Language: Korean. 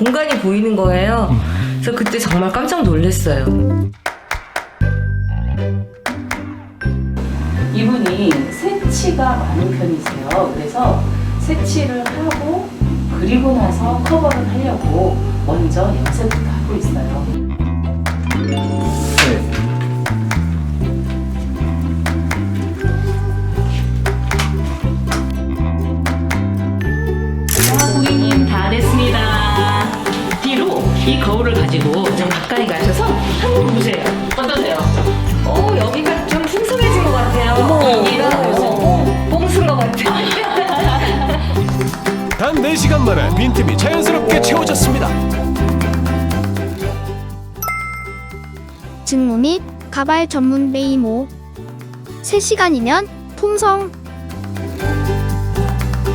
공간이 보이는 거예요. 그래서 그때 정말 깜짝 놀랐어요. 이분이 새치가 많은 편이세요. 그래서 새치를 하고 그리고 나서 커버를 하려고 이 거울을 가지고 좀 가까이 가셔서 한번 보세요. 어떠세요? 어, 여기가 좀 풍성해진 것 같아요. 여기가 어, 뽕쓴 것 같아요. 단 4시간 만에 빈틈이 자연스럽게 채워졌습니다. 증모 및 가발 전문 메이모 3시간이면 풍성